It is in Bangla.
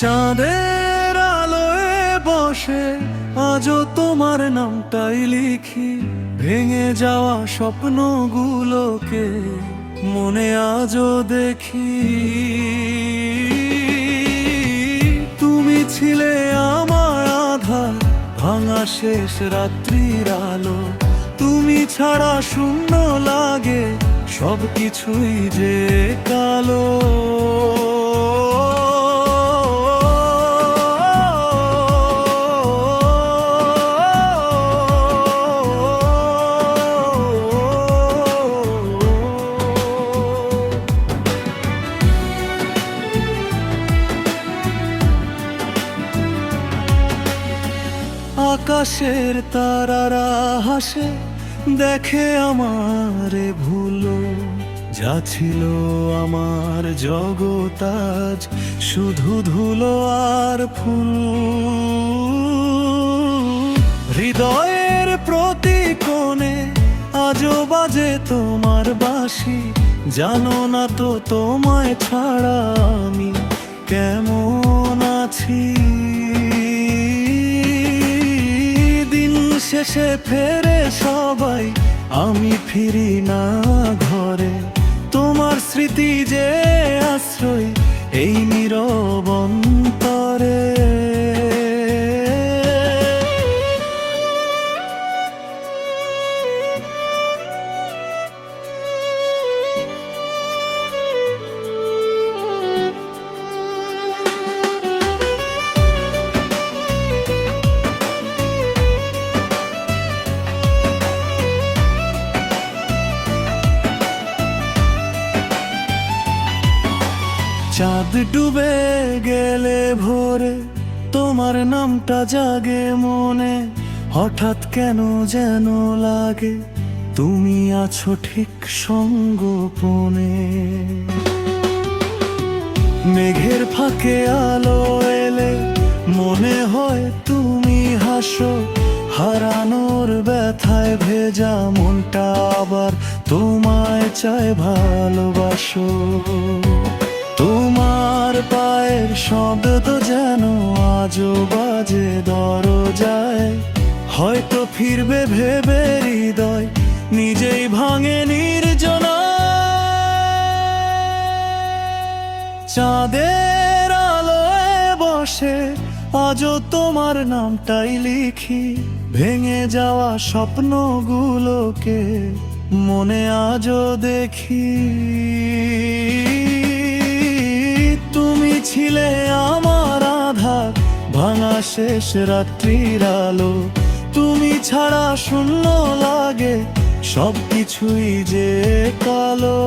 চাঁদের আলোয় বসে আজও তোমার নামটাই লিখি। ভেঙে যাওয়া স্বপ্নগুলোকে মনে আজও দেখি। তুমি ছিলে ভাঙা শেষ রাত্রির আলো। তুমি ছাড়া শূন্য লাগে সব কিছুই যে কালো। আকাশের তারারা হাসে, দেখে আমারে ভুলো। যা ছিল আমার জগৎ আজ, শুধু ধুলো আর ফুল। হৃদয়ের প্রতি কোণে আজও বাজে তোমার বাসি জানো না তো তোমায় ছাড়া আমি কেমন দিন শেষে ফেরে সবাই আমি ফিরি না ঘরে। তোমার স্মৃতি যে আশ্রয় এই নীরব চাঁদ ডুবে গেলে ভোরে তোমার নামটা জাগে মনে। হঠাৎ কেন যেন লাগে, তুমি আছো ঠিক সঙ্গোপনে। মেঘের ফাঁকে আলো এলে মনে হয় তুমি হাসো, হারানোর ব্যথায় ভেজা মনটা আবার তোমায় চায় ভালোবাসো। শব্দ যেন আজও বাজে, দরজায়। হয়তো ফিরবে ভেবে হৃদয়, নিজেই ভাঙে নির্জনা চাঁদের আলোয় বসে, আজও তোমার নামটাই লিখি। ভেঙে যাওয়া স্বপ্নগুলোকে মনে আজও দেখি। ছিলে আমার আধার, ভাঙা শেষ রাত্রির আলো। তুমি ছাড়া শূন্য লাগে সব কিছুই যে কালো।